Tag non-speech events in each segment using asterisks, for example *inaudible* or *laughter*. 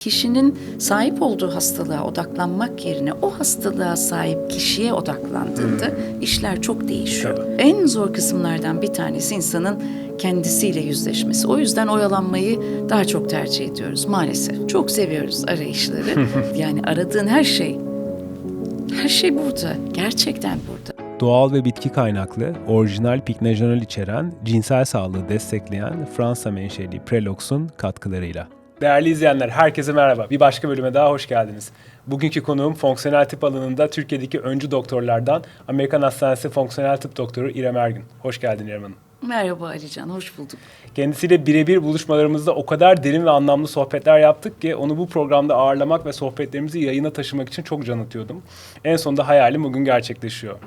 Kişinin sahip olduğu hastalığa odaklanmak yerine o hastalığa sahip kişiye odaklandığında işler çok değişiyor. Tabii. En zor kısımlardan bir tanesi insanın kendisiyle yüzleşmesi. O yüzden oyalanmayı daha çok tercih ediyoruz maalesef. Çok seviyoruz arayışları. *laughs* yani aradığın her şey, her şey burada. Gerçekten burada. Doğal ve bitki kaynaklı, orijinal piknejanol içeren, cinsel sağlığı destekleyen Fransa menşeli Prelox'un katkılarıyla. Değerli izleyenler, herkese merhaba. Bir başka bölüme daha hoş geldiniz. Bugünkü konuğum fonksiyonel tıp alanında Türkiye'deki öncü doktorlardan Amerikan Hastanesi Fonksiyonel Tıp Doktoru İrem Ergün. Hoş geldin İrem Hanım. Merhaba Alican, hoş bulduk. Kendisiyle birebir buluşmalarımızda o kadar derin ve anlamlı sohbetler yaptık ki onu bu programda ağırlamak ve sohbetlerimizi yayına taşımak için çok can atıyordum. En sonunda hayalim bugün gerçekleşiyor.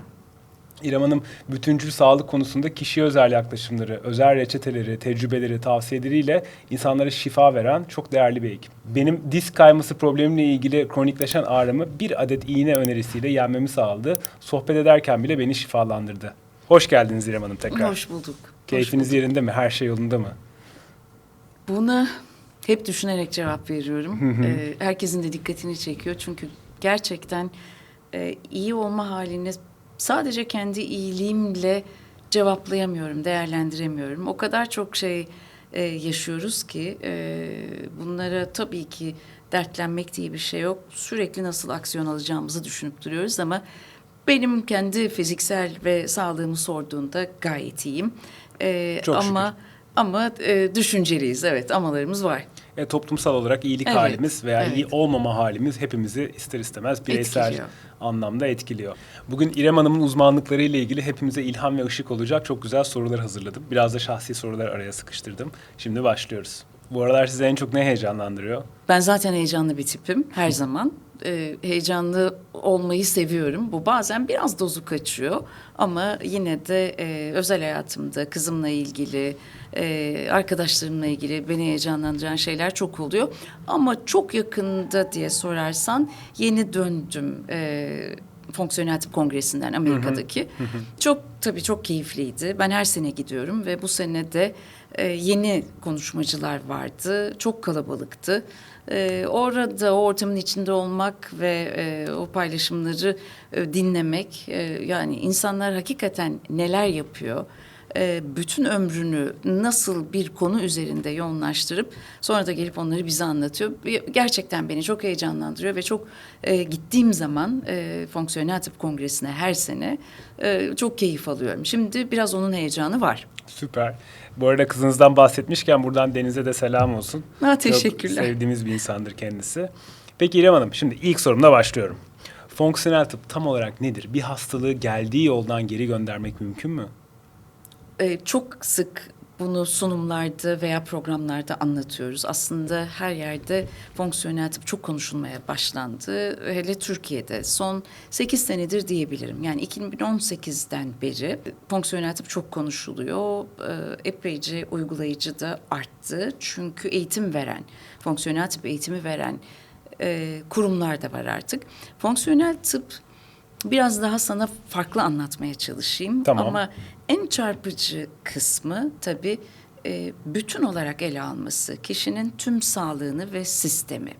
İrem Hanım bütüncül sağlık konusunda kişiye özel yaklaşımları, özel reçeteleri, tecrübeleri, tavsiyeleriyle insanlara şifa veren çok değerli bir ekip. Benim disk kayması problemimle ilgili kronikleşen ağrımı bir adet iğne önerisiyle yenmemi sağladı. Sohbet ederken bile beni şifalandırdı. Hoş geldiniz İrem Hanım tekrar. Hoş bulduk. Hoş Keyfiniz bulduk. yerinde mi? Her şey yolunda mı? Buna hep düşünerek cevap veriyorum. Ee, herkesin de dikkatini çekiyor çünkü gerçekten e, iyi olma halini sadece kendi iyiliğimle cevaplayamıyorum, değerlendiremiyorum. O kadar çok şey e, yaşıyoruz ki e, bunlara tabii ki dertlenmek diye bir şey yok. Sürekli nasıl aksiyon alacağımızı düşünüp duruyoruz ama benim kendi fiziksel ve sağlığımı sorduğunda gayet iyiyim. E, Çok şükür. ama ama e, düşünceliyiz evet amalarımız var. E, toplumsal olarak iyilik Evet, halimiz veya evet. iyi olmama halimiz hepimizi ister istemez bireysel Etkiliyor. anlamda etkiliyor. Bugün İrem Hanım'ın uzmanlıkları ile ilgili hepimize ilham ve ışık olacak çok güzel sorular hazırladım. Biraz da şahsi sorular araya sıkıştırdım. Şimdi başlıyoruz. Bu aralar sizi en çok ne heyecanlandırıyor? Ben zaten heyecanlı bir tipim her zaman. Ee, heyecanlı olmayı seviyorum. Bu bazen biraz dozu kaçıyor ama yine de e, özel hayatımda kızımla ilgili, e, arkadaşlarımla ilgili beni heyecanlandıran şeyler çok oluyor. Ama çok yakında diye sorarsan yeni döndüm. E, Fonksiyonel Tıp Kongresi'nden Amerika'daki. Çok tabii çok keyifliydi. Ben her sene gidiyorum ve bu sene de e, yeni konuşmacılar vardı. Çok kalabalıktı. E, orada o ortamın içinde olmak ve e, o paylaşımları e, dinlemek e, yani insanlar hakikaten neler yapıyor bütün ömrünü nasıl bir konu üzerinde yoğunlaştırıp sonra da gelip onları bize anlatıyor. Gerçekten beni çok heyecanlandırıyor ve çok e, gittiğim zaman e, Fonksiyonel Tıp Kongresi'ne her sene e, çok keyif alıyorum. Şimdi biraz onun heyecanı var. Süper. Bu arada kızınızdan bahsetmişken buradan Deniz'e de selam olsun. Ha, teşekkürler. Çok sevdiğimiz bir insandır kendisi. Peki İrem Hanım şimdi ilk sorumla başlıyorum. Fonksiyonel tıp tam olarak nedir? Bir hastalığı geldiği yoldan geri göndermek mümkün mü? E, çok sık bunu sunumlarda veya programlarda anlatıyoruz. Aslında her yerde fonksiyonel tıp çok konuşulmaya başlandı. Hele Türkiye'de son 8 senedir diyebilirim. Yani 2018'den beri fonksiyonel tıp çok konuşuluyor. E, epeyce uygulayıcı da arttı. Çünkü eğitim veren, fonksiyonel tıp eğitimi veren e, kurumlar da var artık. Fonksiyonel tıp biraz daha sana farklı anlatmaya çalışayım. Tamam. Ama en çarpıcı kısmı tabii e, bütün olarak ele alması, kişinin tüm sağlığını ve sistemi.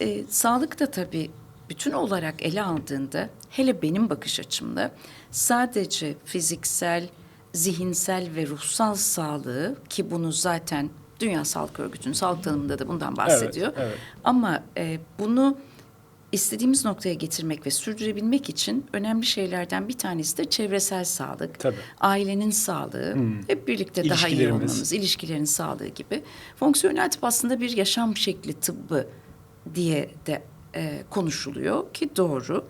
E, sağlık da tabii bütün olarak ele aldığında, hele benim bakış açımda sadece fiziksel, zihinsel ve ruhsal sağlığı ki bunu zaten Dünya Sağlık Örgütü'nün sağlık tanımında da bundan bahsediyor. evet. Ama e, bunu istediğimiz noktaya getirmek ve sürdürebilmek için önemli şeylerden bir tanesi de çevresel sağlık. Tabii. Ailenin sağlığı, hep birlikte daha iyi olmamız, ilişkilerin sağlığı gibi. Fonksiyonel tıp aslında bir yaşam şekli tıbbı diye de e, konuşuluyor ki doğru.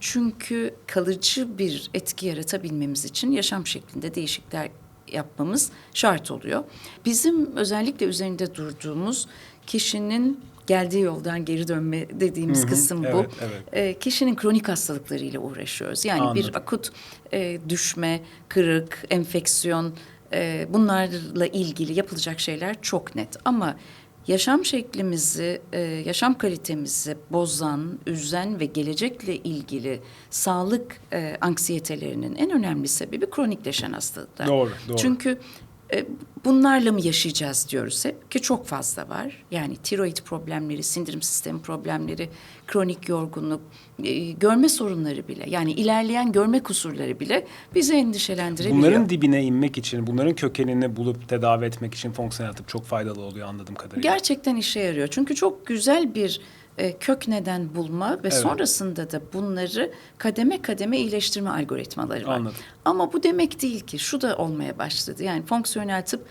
Çünkü kalıcı bir etki yaratabilmemiz için yaşam şeklinde değişiklikler yapmamız şart oluyor. Bizim özellikle üzerinde durduğumuz kişinin geldiği yoldan geri dönme dediğimiz kısım bu. evet, evet. E, kişinin kronik hastalıklarıyla uğraşıyoruz. Yani Anladım. bir akut e, düşme, kırık, enfeksiyon e, bunlarla ilgili yapılacak şeyler çok net. Ama yaşam şeklimizi, e, yaşam kalitemizi bozan, üzen ve gelecekle ilgili sağlık e, anksiyetelerinin en önemli sebebi kronikleşen hastalıklar. Doğru, doğru. Çünkü E, bunlarla mı yaşayacağız diyoruz hep ki çok fazla var. Yani tiroid problemleri, sindirim sistemi problemleri, kronik yorgunluk, e, görme sorunları bile yani ilerleyen görme kusurları bile bizi endişelendirebiliyor. Bunların dibine inmek için, bunların kökenini bulup tedavi etmek için fonksiyonel tıp çok faydalı oluyor anladığım kadarıyla. Gerçekten işe yarıyor. Çünkü çok güzel bir e, kök neden bulma ve Evet. sonrasında da bunları kademe kademe iyileştirme algoritmaları var. Anladım. Ama bu demek değil ki şu da olmaya başladı. Yani fonksiyonel tıp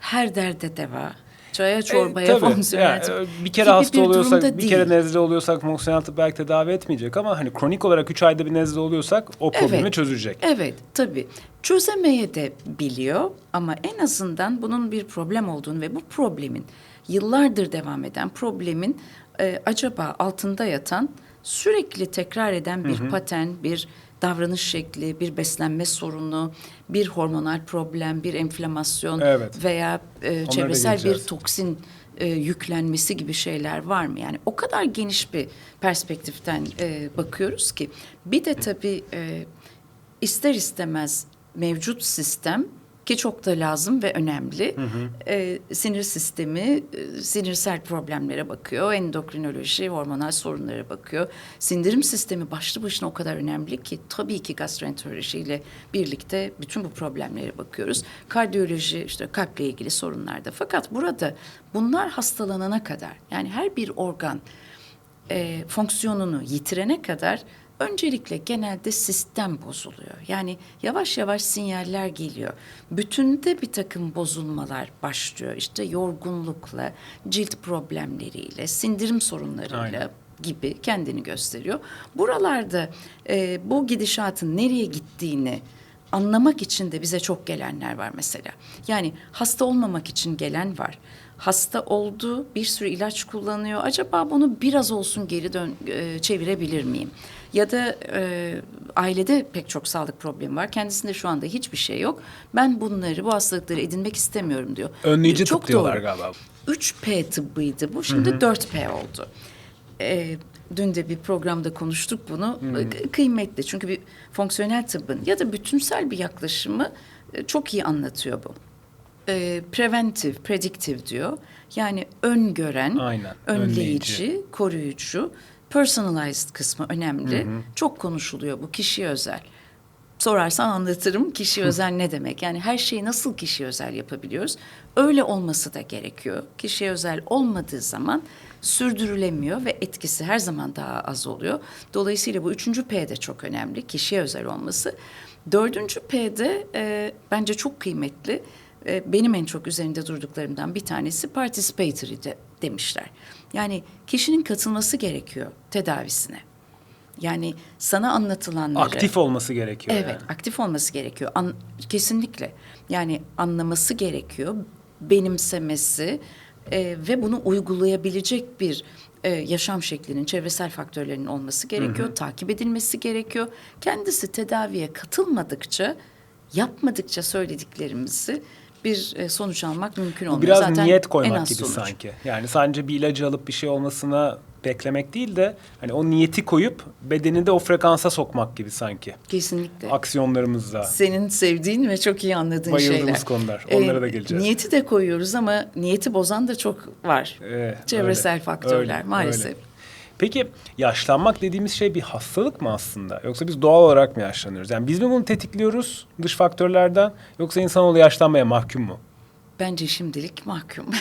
her derde deva. Çaya çorbaya E, fonksiyonel Yani, tıp. e, bir kere hasta bir oluyorsak, bir kere değil. nezle oluyorsak fonksiyonel tıp belki tedavi etmeyecek ama hani kronik olarak üç ayda bir nezle oluyorsak o problemi Evet. çözecek. Evet, tabii. Çözemeye de biliyor ama en azından bunun bir problem olduğunu ve bu problemin yıllardır devam eden problemin e, acaba altında yatan sürekli tekrar eden bir paten, bir davranış şekli, bir beslenme sorunu, bir hormonal problem, bir enflamasyon Evet. veya e, çevresel bir toksin e, yüklenmesi gibi şeyler var mı? Yani o kadar geniş bir perspektiften e, bakıyoruz ki bir de tabii e, ister istemez mevcut sistem ki çok da lazım ve önemli. e, sinir sistemi e, sinirsel problemlere bakıyor, endokrinoloji, hormonal sorunlara bakıyor. Sindirim sistemi başlı başına o kadar önemli ki tabii ki gastroenterolojiyle birlikte bütün bu problemlere bakıyoruz. Kardiyoloji işte kalple ilgili sorunlarda. Fakat burada bunlar hastalanana kadar yani her bir organ e, fonksiyonunu yitirene kadar öncelikle genelde sistem bozuluyor. Yani yavaş yavaş sinyaller geliyor. Bütünde bir takım bozulmalar başlıyor. İşte yorgunlukla, cilt problemleriyle, sindirim sorunlarıyla Aynen. gibi kendini gösteriyor. Buralarda e, bu gidişatın nereye gittiğini anlamak için de bize çok gelenler var mesela. Yani hasta olmamak için gelen var. Hasta oldu, bir sürü ilaç kullanıyor. Acaba bunu biraz olsun geri dön e, çevirebilir miyim? Ya da e, ailede pek çok sağlık problemi var. Kendisinde şu anda hiçbir şey yok. Ben bunları, bu hastalıkları edinmek istemiyorum diyor. Önleyici Çok tıp diyorlar doğru. galiba. 3P tıbbıydı bu. Şimdi 4P oldu. Ee, dün de bir programda konuştuk bunu. Ee, Kıymetli çünkü bir fonksiyonel tıbbın ya da bütünsel bir yaklaşımı e, çok iyi anlatıyor bu. Ee, preventive, predictive diyor. Yani öngören, Aynen, önleyici, önleyici. koruyucu, personalized kısmı önemli. Çok konuşuluyor bu kişiye özel. Sorarsan anlatırım kişi özel ne demek? Yani her şeyi nasıl kişi özel yapabiliyoruz? Öyle olması da gerekiyor. Kişiye özel olmadığı zaman sürdürülemiyor ve etkisi her zaman daha az oluyor. Dolayısıyla bu üçüncü P de çok önemli. Kişiye özel olması. Dördüncü P'de e, bence çok kıymetli. E, benim en çok üzerinde durduklarımdan bir tanesi participatory de, demişler. Yani kişinin katılması gerekiyor tedavisine. Yani sana anlatılanları... Aktif olması gerekiyor Evet, yani. aktif olması gerekiyor. An- kesinlikle. Yani anlaması gerekiyor, benimsemesi e, ve bunu uygulayabilecek bir e, yaşam şeklinin, çevresel faktörlerinin olması gerekiyor. Takip edilmesi gerekiyor. Kendisi tedaviye katılmadıkça, yapmadıkça söylediklerimizi bir e, sonuç almak mümkün olmuyor. biraz Zaten niyet koymak gibi sonuç. sanki. Yani sadece bir ilacı alıp bir şey olmasına beklemek değil de hani o niyeti koyup bedeni de o frekansa sokmak gibi sanki. Kesinlikle. Aksiyonlarımızda. Senin sevdiğin ve çok iyi anladığın Bayıldığımız şeyler. konular. Ee, Onlara da geleceğiz. Niyeti de koyuyoruz ama niyeti bozan da çok var. Evet, Çevresel öyle, faktörler öyle, maalesef. öyle. Peki yaşlanmak dediğimiz şey bir hastalık mı aslında? Yoksa biz doğal olarak mı yaşlanıyoruz? Yani biz mi bunu tetikliyoruz dış faktörlerden yoksa insanoğlu yaşlanmaya mahkum mu? Bence şimdilik mahkum. *laughs*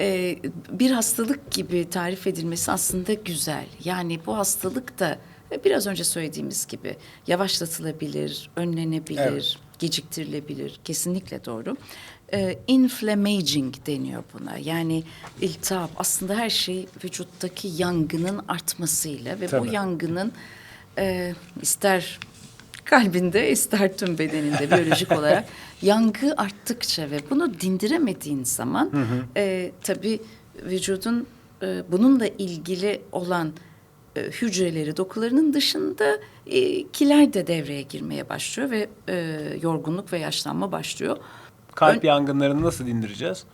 Ee, bir hastalık gibi tarif edilmesi aslında güzel. Yani bu hastalık da biraz önce söylediğimiz gibi yavaşlatılabilir, önlenebilir, Evet. geciktirilebilir. Kesinlikle doğru. Ee, inflammaging deniyor buna. Yani iltihap aslında her şey vücuttaki yangının artmasıyla ve bu Tabii. yangının e, ister kalbinde ister tüm bedeninde biyolojik *laughs* olarak yangı arttıkça ve bunu dindiremediğin zaman e, tabii vücudun e, bununla ilgili olan e, hücreleri, dokularının dışında e, kiler de devreye girmeye başlıyor ve e, yorgunluk ve yaşlanma başlıyor. Kalp Ön- yangınlarını nasıl dindireceğiz?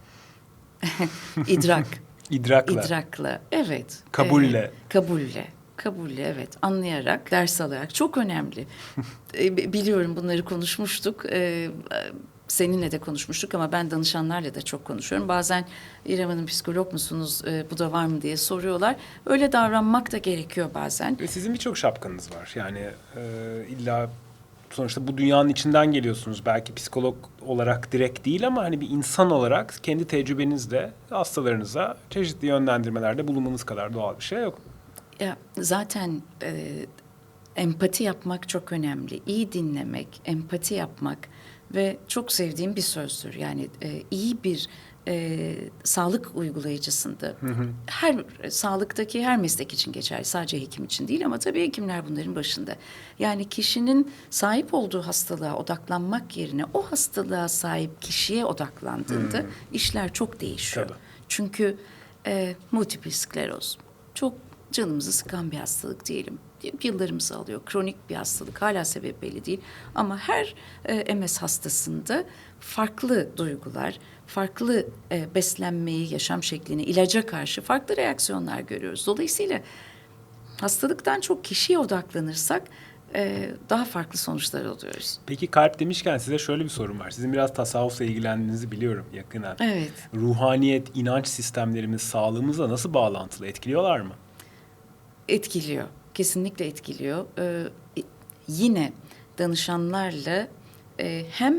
*laughs* İdrak. İdrakla. İdrakla, evet. Kabulle. Ee, kabulle. Kabulle, evet. Anlayarak, ders alarak. Çok önemli. *laughs* Bi- biliyorum bunları konuşmuştuk. Ee, seninle de konuşmuştuk ama ben danışanlarla da çok konuşuyorum. Bazen İrem Hanım psikolog musunuz, e, bu da var mı diye soruyorlar. Öyle davranmak da gerekiyor bazen. Ve sizin birçok şapkanız var. Yani e, illa sonuçta bu dünyanın içinden geliyorsunuz. Belki psikolog olarak direkt değil ama hani bir insan olarak kendi tecrübenizle hastalarınıza çeşitli yönlendirmelerde bulunmanız kadar doğal bir şey yok. Ya zaten e, empati yapmak çok önemli. İyi dinlemek, empati yapmak ve çok sevdiğim bir sözdür. Yani e, iyi bir e, sağlık uygulayıcısında her sağlıktaki her meslek için geçerli. Sadece hekim için değil ama tabii hekimler bunların başında. Yani kişinin sahip olduğu hastalığa odaklanmak yerine o hastalığa sahip kişiye odaklandığında işler çok değişiyor. Tabii. Çünkü e, multiple skleroz çok canımızı sıkan bir hastalık diyelim. Yıllarımızı alıyor. Kronik bir hastalık. Hala sebep belli değil. Ama her e, MS hastasında farklı duygular, farklı e, beslenmeyi, yaşam şeklini, ilaca karşı farklı reaksiyonlar görüyoruz. Dolayısıyla hastalıktan çok kişiye odaklanırsak e, daha farklı sonuçlar alıyoruz. Peki kalp demişken size şöyle bir sorum var. Sizin biraz tasavvufla ilgilendiğinizi biliyorum yakından. Evet. Ruhaniyet, inanç sistemlerimiz sağlığımızla nasıl bağlantılı? Etkiliyorlar mı? Etkiliyor. Kesinlikle etkiliyor. Ee, yine danışanlarla e, hem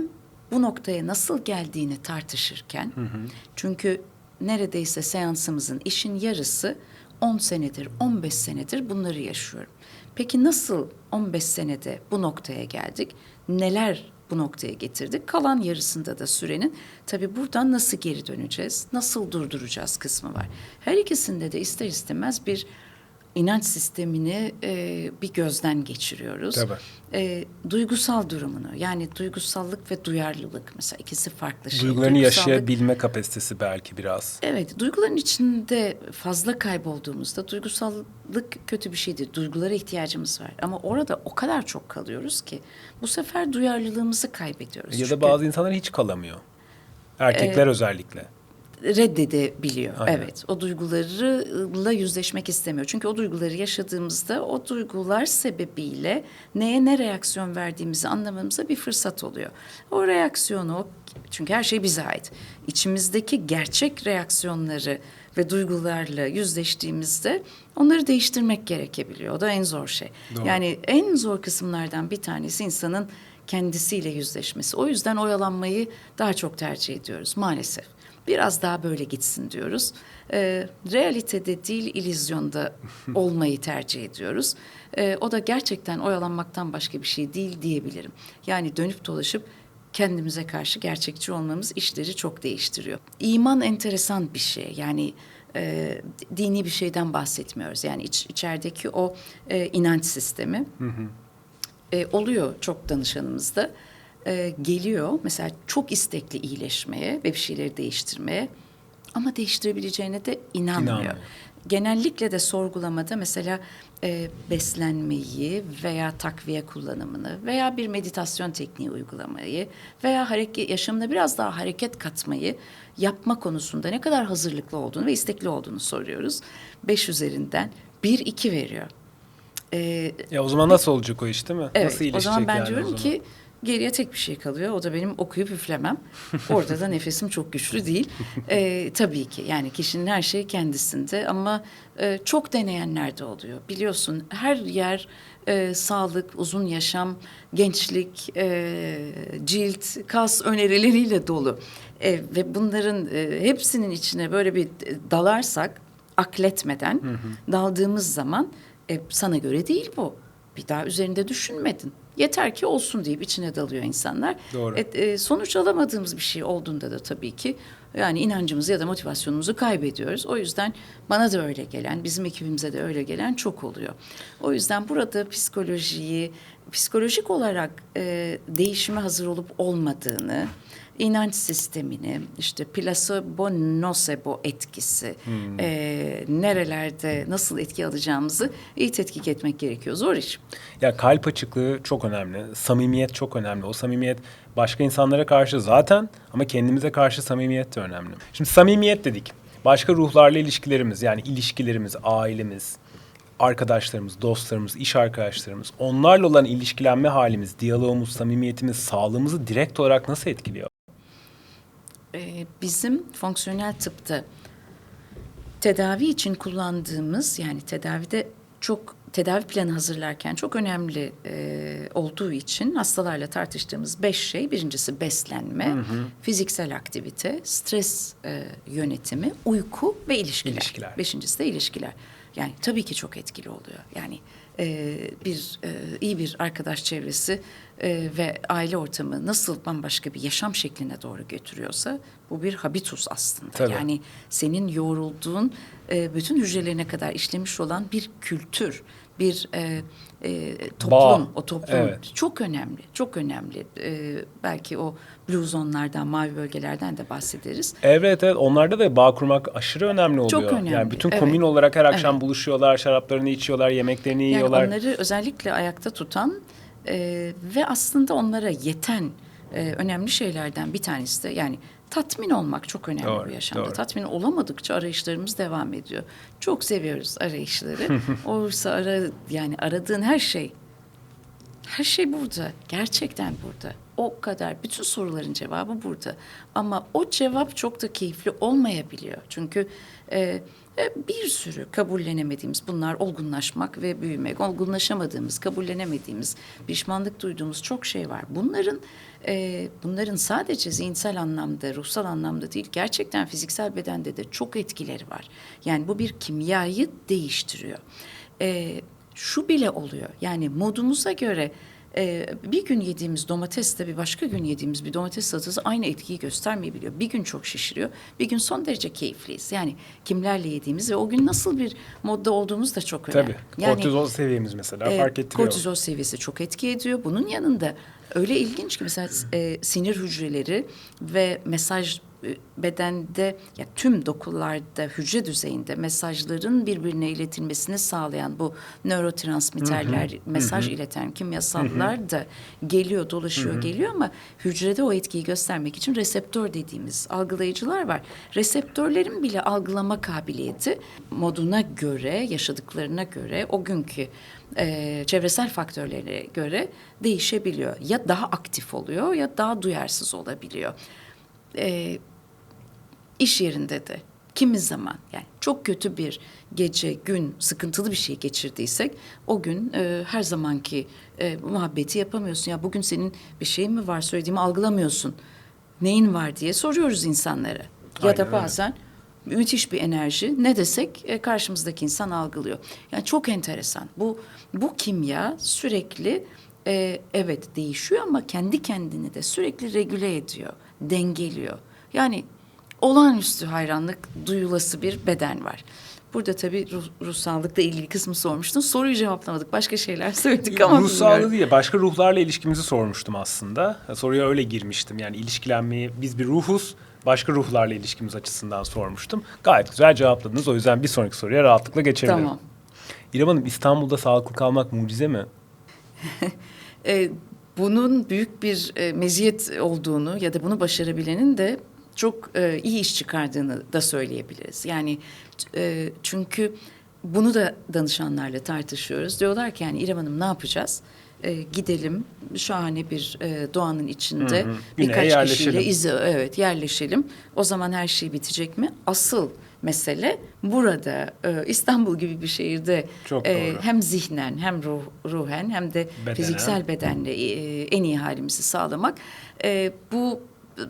bu noktaya nasıl geldiğini tartışırken çünkü neredeyse seansımızın işin yarısı 10 senedir, 15 senedir bunları yaşıyorum. Peki nasıl 15 senede bu noktaya geldik? Neler bu noktaya getirdik? Kalan yarısında da sürenin tabii buradan nasıl geri döneceğiz? Nasıl durduracağız kısmı var. Her ikisinde de ister istemez bir inanç sistemini e, bir gözden geçiriyoruz. Tabii. E, duygusal durumunu yani duygusallık ve duyarlılık mesela ikisi farklı şey. Duygularını yaşayabilme kapasitesi belki biraz. Evet, duyguların içinde fazla kaybolduğumuzda duygusallık kötü bir şeydir. Duygulara ihtiyacımız var. Ama orada o kadar çok kalıyoruz ki bu sefer duyarlılığımızı kaybediyoruz. Ya da Çünkü bazı insanlar hiç kalamıyor. Erkekler özellikle. Reddedebiliyor. Aynen. Evet, o duygularla yüzleşmek istemiyor. Çünkü o duyguları yaşadığımızda o duygular sebebiyle neye ne reaksiyon verdiğimizi anlamamıza bir fırsat oluyor. O reaksiyonu, çünkü her şey bize ait. İçimizdeki gerçek reaksiyonları ve duygularla yüzleştiğimizde onları değiştirmek gerekebiliyor. O da en zor şey. Doğru. Yani en zor kısımlardan bir tanesi insanın kendisiyle yüzleşmesi. O yüzden oyalanmayı daha çok tercih ediyoruz maalesef. Biraz daha böyle gitsin diyoruz. Ee, realitede değil, illüzyonda *laughs* olmayı tercih ediyoruz. Ee, o da gerçekten oyalanmaktan başka bir şey değil diyebilirim. Yani dönüp dolaşıp kendimize karşı gerçekçi olmamız işleri çok değiştiriyor. İman enteresan bir şey. Yani e, dini bir şeyden bahsetmiyoruz. Yani iç, içerideki o e, inanç sistemi e, oluyor çok danışanımızda. E, geliyor mesela çok istekli iyileşmeye ve bir şeyleri değiştirmeye ama değiştirebileceğine de inanmıyor. İnanmıyor. Genellikle de sorgulamada mesela e, beslenmeyi veya takviye kullanımını veya bir meditasyon tekniği uygulamayı veya hareket yaşamına biraz daha hareket katmayı yapma konusunda ne kadar hazırlıklı olduğunu ve istekli olduğunu soruyoruz. Beş üzerinden bir iki veriyor. E, Ya o zaman nasıl olacak o iş değil mi? Evet, nasıl o iyileşecek zaman ben yani o diyorum ki geriye tek bir şey kalıyor. O da benim okuyup üflemem. Orada da nefesim çok güçlü değil. Ee, tabii ki yani kişinin her şeyi kendisinde ama e, çok deneyenler de oluyor. Biliyorsun her yer e, sağlık, uzun yaşam, gençlik, e, cilt, kas önerileriyle dolu. E, ve bunların e, hepsinin içine böyle bir dalarsak akletmeden daldığımız zaman e, sana göre değil bu. Bir daha üzerinde düşünmedin. Yeter ki olsun deyip içine dalıyor insanlar. Doğru. E, e, sonuç alamadığımız bir şey olduğunda da tabii ki yani inancımızı ya da motivasyonumuzu kaybediyoruz. O yüzden bana da öyle gelen, bizim ekibimize de öyle gelen çok oluyor. O yüzden burada psikolojiyi, psikolojik olarak e, değişime hazır olup olmadığını, inanç sistemini, işte placebo nocebo etkisi, e, nerelerde nasıl etki alacağımızı iyi tetkik etmek gerekiyor. Zor iş. Ya kalp açıklığı çok önemli. Samimiyet çok önemli. O samimiyet başka insanlara karşı zaten ama kendimize karşı samimiyet de önemli. Şimdi samimiyet dedik. Başka ruhlarla ilişkilerimiz yani ilişkilerimiz, ailemiz, arkadaşlarımız, dostlarımız, iş arkadaşlarımız onlarla olan ilişkilenme halimiz, diyalogumuz, samimiyetimiz, sağlığımızı direkt olarak nasıl etkiliyor? E, bizim fonksiyonel tıpta tedavi için kullandığımız yani tedavide çok tedavi planı hazırlarken çok önemli e, olduğu için hastalarla tartıştığımız beş şey birincisi beslenme, fiziksel aktivite, stres e, yönetimi, uyku ve ilişkiler. İlişkiler. Beşincisi de ilişkiler. Yani tabii ki çok etkili oluyor. Yani e, bir e, iyi bir arkadaş çevresi e, ve aile ortamı nasıl bambaşka bir yaşam şekline doğru götürüyorsa bu bir habitus aslında. Tabii. Yani senin yoğrulduğun e, bütün hücrelerine kadar işlemiş olan bir kültür, bir e, e, toplum, Bağ. o toplum Evet. çok önemli, çok önemli. E, belki o blue zone'lardan, mavi bölgelerden de bahsederiz. Evet evet onlarda da bağ kurmak aşırı önemli oluyor. Çok önemli, Yani bütün evet. komün olarak her akşam Evet. buluşuyorlar, şaraplarını içiyorlar, yemeklerini Yani yiyorlar. onları özellikle ayakta tutan e, ve aslında onlara yeten e, önemli şeylerden bir tanesi de yani tatmin olmak çok önemli Doğru, bu yaşamda. doğru. Tatmin olamadıkça arayışlarımız devam ediyor. Çok seviyoruz arayışları. *laughs* Oysa ara yani aradığın her şey her şey burada. Gerçekten burada. O kadar. Bütün soruların cevabı burada. Ama o cevap çok da keyifli olmayabiliyor. Çünkü e, e, bir sürü kabullenemediğimiz bunlar olgunlaşmak ve büyümek. Olgunlaşamadığımız, kabullenemediğimiz, pişmanlık duyduğumuz çok şey var. Bunların e, bunların sadece zihinsel anlamda, ruhsal anlamda değil, gerçekten fiziksel bedende de çok etkileri var. Yani bu bir kimyayı değiştiriyor. E, şu bile oluyor. Yani modumuza göre e, bir gün yediğimiz domatesle bir başka gün yediğimiz bir domates salatası aynı etkiyi göstermeyebiliyor. Bir gün çok şişiriyor, bir gün son derece keyifliyiz. Yani kimlerle yediğimiz ve o gün nasıl bir modda olduğumuz da çok önemli. Tabii. Yani, Kortizol seviyemiz mesela e, fark ettiriyor. Kortizol seviyesi çok etki ediyor. Bunun yanında öyle ilginç ki mesela e, sinir hücreleri ve mesaj bedende ya tüm dokularda hücre düzeyinde mesajların birbirine iletilmesini sağlayan bu nörotransmitterler mesaj ileten kimyasallar da geliyor dolaşıyor geliyor ama hücrede o etkiyi göstermek için reseptör dediğimiz algılayıcılar var. Reseptörlerin bile algılama kabiliyeti moduna göre yaşadıklarına göre o günkü e, çevresel faktörlere göre değişebiliyor. Ya daha aktif oluyor ya daha duyarsız olabiliyor. E, iş yerinde de kimi zaman yani çok kötü bir gece, gün, sıkıntılı bir şey geçirdiysek o gün e, her zamanki e, muhabbeti yapamıyorsun. Ya bugün senin bir şeyin mi var söylediğimi algılamıyorsun. Neyin var diye soruyoruz insanlara. Ya Aynen da öyle. bazen müthiş bir enerji ne desek e, karşımızdaki insan algılıyor. Yani çok enteresan. Bu bu kimya sürekli e, evet değişiyor ama kendi kendini de sürekli regüle ediyor, dengeliyor. Yani olağanüstü hayranlık duyulası bir beden var. Burada tabii ruh, ruh sağlıkla ilgili kısmı sormuştun. Soruyu cevaplamadık. Başka şeyler söyledik ama Ruh sağlığı değil, başka ruhlarla ilişkimizi sormuştum aslında. Soruya öyle girmiştim. Yani ilişkilenmeyi, biz bir ruhuz, başka ruhlarla ilişkimiz açısından sormuştum. Gayet güzel cevapladınız. O yüzden bir sonraki soruya rahatlıkla geçebilirim. Tamam. İrem Hanım, İstanbul'da sağlıklı kalmak mucize mi? *laughs* E, bunun büyük bir e, meziyet olduğunu ya da bunu başarabilenin de çok e, iyi iş çıkardığını da söyleyebiliriz. Yani e, çünkü bunu da danışanlarla tartışıyoruz. Diyorlar ki yani İrem Hanım ne yapacağız? E, gidelim şahane bir e, doğanın içinde Hı hı. Birkaç yerleşelim. kişiyle izi evet yerleşelim. O zaman her şey bitecek mi? Asıl mesele burada e, İstanbul gibi bir şehirde Çok e, doğru. hem zihnen hem ruh, ruhen hem de Bedenen. fiziksel bedenle e, en iyi halimizi sağlamak e, bu e,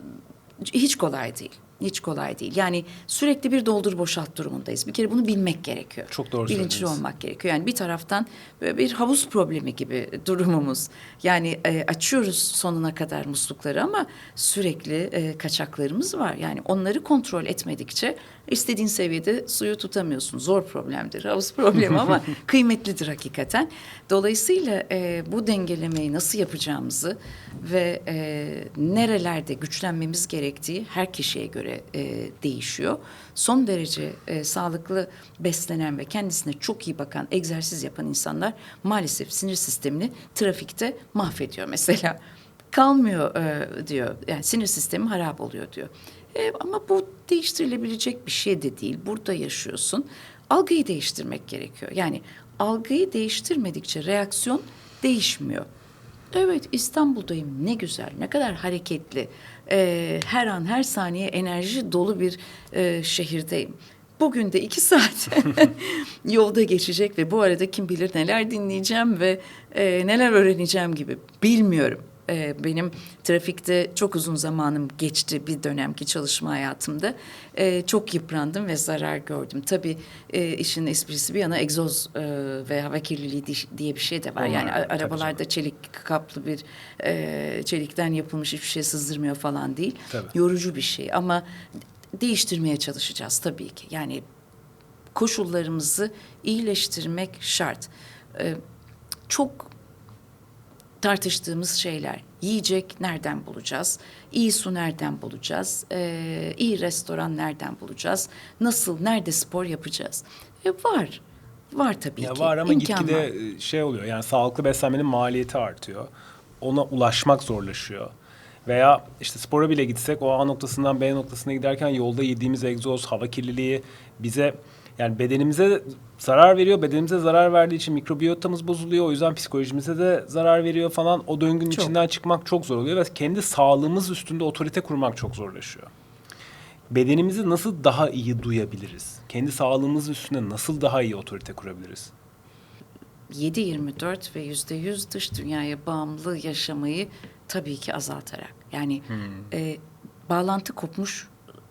hiç kolay değil. Hiç kolay değil. Yani sürekli bir doldur boşalt durumundayız. Bir kere bunu bilmek gerekiyor. Çok doğru Bilinçli söylediniz. olmak gerekiyor. Yani bir taraftan bir havuz problemi gibi durumumuz. Yani e, açıyoruz sonuna kadar muslukları ama sürekli e, kaçaklarımız var. Yani onları kontrol etmedikçe istediğin seviyede suyu tutamıyorsun. Zor problemdir. Havuz problemi ama *laughs* kıymetlidir hakikaten. Dolayısıyla e, bu dengelemeyi nasıl yapacağımızı ve e, nerelerde güçlenmemiz gerektiği her kişiye göre e, değişiyor. Son derece e, sağlıklı beslenen ve kendisine çok iyi bakan, egzersiz yapan insanlar maalesef sinir sistemini trafikte mahvediyor mesela. Kalmıyor e, diyor. Yani sinir sistemi harap oluyor diyor. E, ama bu değiştirilebilecek bir şey de değil. Burada yaşıyorsun. Algıyı değiştirmek gerekiyor. Yani algıyı değiştirmedikçe reaksiyon değişmiyor. Evet İstanbul'dayım ne güzel ne kadar hareketli Ee, her an her saniye enerji dolu bir e, şehirdeyim. Bugün de iki *laughs* saat *laughs* yolda geçecek ve bu arada kim bilir neler dinleyeceğim ve e, neler öğreneceğim gibi bilmiyorum. Ee, benim trafikte çok uzun zamanım geçti bir dönemki çalışma hayatımda. Ee, çok yıprandım ve zarar gördüm. Tabii e, işin esprisi bir yana egzoz e, ve hava kirliliği di- diye bir şey de var. Onlar yani tabii arabalarda çelik kaplı bir e, çelikten yapılmış hiçbir şey sızdırmıyor falan değil. Tabii. Yorucu bir şey ama değiştirmeye çalışacağız tabii ki. Yani koşullarımızı iyileştirmek şart. Ee, çok tartıştığımız şeyler. Yiyecek nereden bulacağız? İyi su nereden bulacağız? Ee, iyi restoran nereden bulacağız? Nasıl, nerede spor yapacağız? E, var. Var tabii Ya ki. var ama İmkan gitgide var. e, şey oluyor yani sağlıklı beslenmenin maliyeti artıyor. Ona ulaşmak zorlaşıyor. Veya işte spora bile gitsek o A noktasından B noktasına giderken yolda yediğimiz egzoz, hava kirliliği bize yani bedenimize zarar veriyor. Bedenimize zarar verdiği için mikrobiyotamız bozuluyor. O yüzden psikolojimize de zarar veriyor falan. O döngünün Çok. içinden çıkmak çok zor oluyor ve kendi sağlığımız üstünde otorite kurmak çok zorlaşıyor. Bedenimizi nasıl daha iyi duyabiliriz? Kendi sağlığımız üstünde nasıl daha iyi otorite kurabiliriz? 7-24 ve %100 dış dünyaya bağımlı yaşamayı tabii ki azaltarak. Yani e, bağlantı kopmuş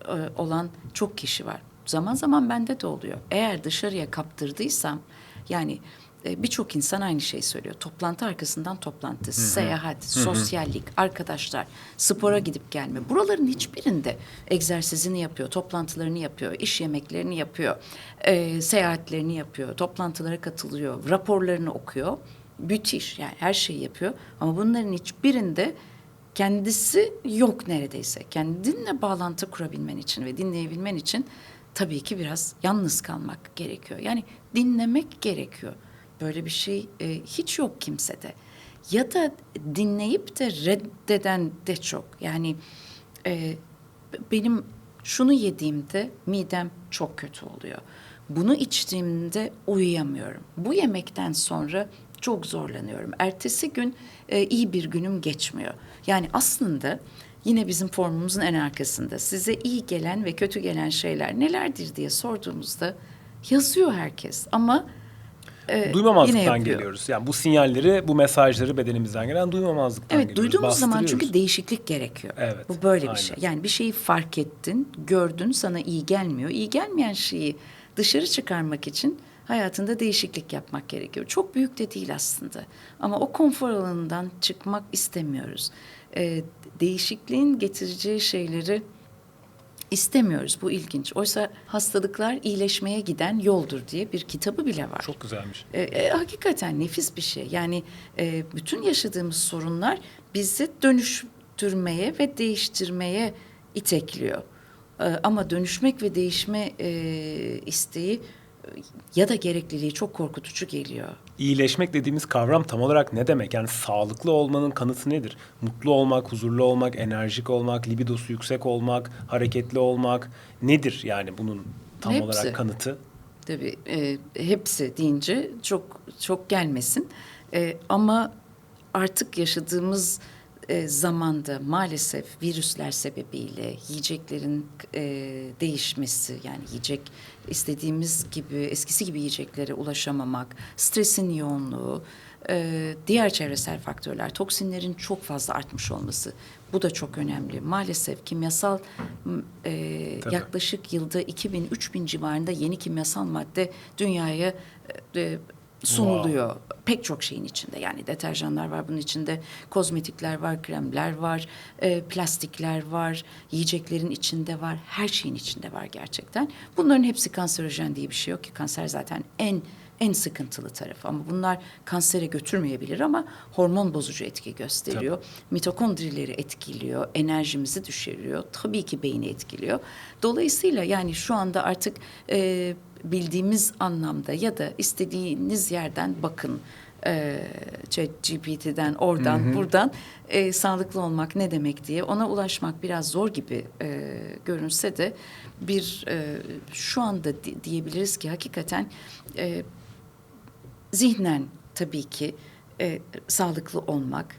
e, olan çok kişi var. Zaman zaman bende de oluyor. Eğer dışarıya kaptırdıysam yani e, birçok insan aynı şeyi söylüyor. Toplantı arkasından toplantı, seyahat, sosyallik, arkadaşlar, spora gidip gelme. Buraların hiçbirinde egzersizini yapıyor, toplantılarını yapıyor, iş yemeklerini yapıyor, e, seyahatlerini yapıyor, toplantılara katılıyor, raporlarını okuyor. Müthiş yani her şeyi yapıyor. Ama bunların hiçbirinde kendisi yok neredeyse. Kendinle bağlantı kurabilmen için ve dinleyebilmen için tabii ki biraz yalnız kalmak gerekiyor. Yani dinlemek gerekiyor. Böyle bir şey e, hiç yok kimsede. Ya da dinleyip de reddeden de çok. Yani e, benim şunu yediğimde midem çok kötü oluyor. Bunu içtiğimde uyuyamıyorum. Bu yemekten sonra çok zorlanıyorum. Ertesi gün e, iyi bir günüm geçmiyor. Yani aslında yine bizim formumuzun en arkasında size iyi gelen ve kötü gelen şeyler nelerdir diye sorduğumuzda yazıyor herkes ama e, duymamazlıktan geliyoruz. Yani bu sinyalleri, bu mesajları bedenimizden gelen duymamazlıktan Evet geliyoruz. duyduğumuz zaman çünkü değişiklik gerekiyor. Evet, Bu böyle aynen. bir şey. Yani bir şeyi fark ettin, gördün, sana iyi gelmiyor. İyi gelmeyen şeyi dışarı çıkarmak için hayatında değişiklik yapmak gerekiyor. Çok büyük de değil aslında. Ama o konfor alanından çıkmak istemiyoruz. Ee, değişikliğin getireceği şeyleri istemiyoruz. Bu ilginç. Oysa hastalıklar iyileşmeye giden yoldur diye bir kitabı bile var. Çok güzelmiş. E, e, hakikaten nefis bir şey. Yani e, bütün yaşadığımız sorunlar bizi dönüştürmeye ve değiştirmeye itekliyor. E, ama dönüşmek ve değişme e, isteği e, ya da gerekliliği çok korkutucu geliyor. İyileşmek dediğimiz kavram tam olarak ne demek? Yani sağlıklı olmanın kanıtı nedir? Mutlu olmak, huzurlu olmak, enerjik olmak, libidosu yüksek olmak, hareketli olmak nedir yani bunun tam Hepsi. olarak kanıtı? Tabii e, hepsi deyince çok çok gelmesin. E, ama artık yaşadığımız e, zamanda maalesef virüsler sebebiyle yiyeceklerin e, değişmesi yani yiyecek istediğimiz gibi eskisi gibi yiyeceklere ulaşamamak, stresin yoğunluğu, e, diğer çevresel faktörler, toksinlerin çok fazla artmış olması bu da çok önemli. Maalesef kimyasal e, yaklaşık yılda 2000-3000 civarında yeni kimyasal madde dünyaya e, sunuluyor. Pek çok şeyin içinde yani deterjanlar var bunun içinde, kozmetikler var, kremler var, e, plastikler var, yiyeceklerin içinde var, her şeyin içinde var gerçekten. Bunların hepsi kanserojen diye bir şey yok ki kanser zaten en en sıkıntılı tarafı ama bunlar kansere götürmeyebilir ama hormon bozucu etki gösteriyor. Mitokondrileri etkiliyor, enerjimizi düşürüyor. Tabii ki beyni etkiliyor. Dolayısıyla yani şu anda artık e, bildiğimiz anlamda ya da istediğiniz yerden bakın. E, ChatGPT'den oradan buradan e, sağlıklı olmak ne demek diye ona ulaşmak biraz zor gibi e, görünse de bir e, şu anda di- diyebiliriz ki hakikaten e, zihnen tabii ki e, sağlıklı olmak,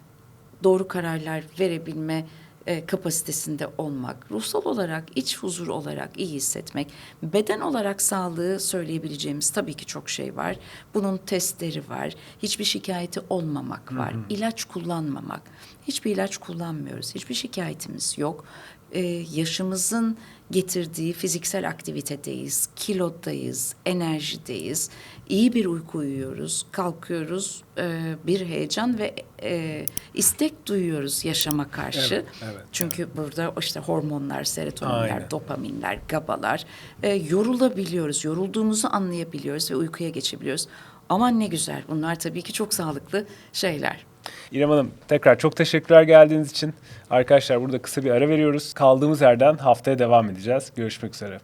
doğru kararlar verebilme e, kapasitesinde olmak, ruhsal olarak, iç huzur olarak iyi hissetmek, beden olarak sağlığı söyleyebileceğimiz tabii ki çok şey var. Bunun testleri var. Hiçbir şikayeti olmamak var. İlaç kullanmamak. Hiçbir ilaç kullanmıyoruz. Hiçbir şikayetimiz yok. Ee, yaşımızın getirdiği fiziksel aktivitedeyiz, kilodayız, enerjideyiz. İyi bir uyku uyuyoruz, kalkıyoruz, e, bir heyecan ve e, istek duyuyoruz yaşama karşı. Evet, evet, Çünkü burada işte hormonlar, serotoninler, Aynen. dopaminler, GABA'lar e, yorulabiliyoruz, yorulduğumuzu anlayabiliyoruz ve uykuya geçebiliyoruz. Aman ne güzel. Bunlar tabii ki çok sağlıklı şeyler. İrem Hanım tekrar çok teşekkürler geldiğiniz için. Arkadaşlar burada kısa bir ara veriyoruz. Kaldığımız yerden haftaya devam edeceğiz. Görüşmek üzere.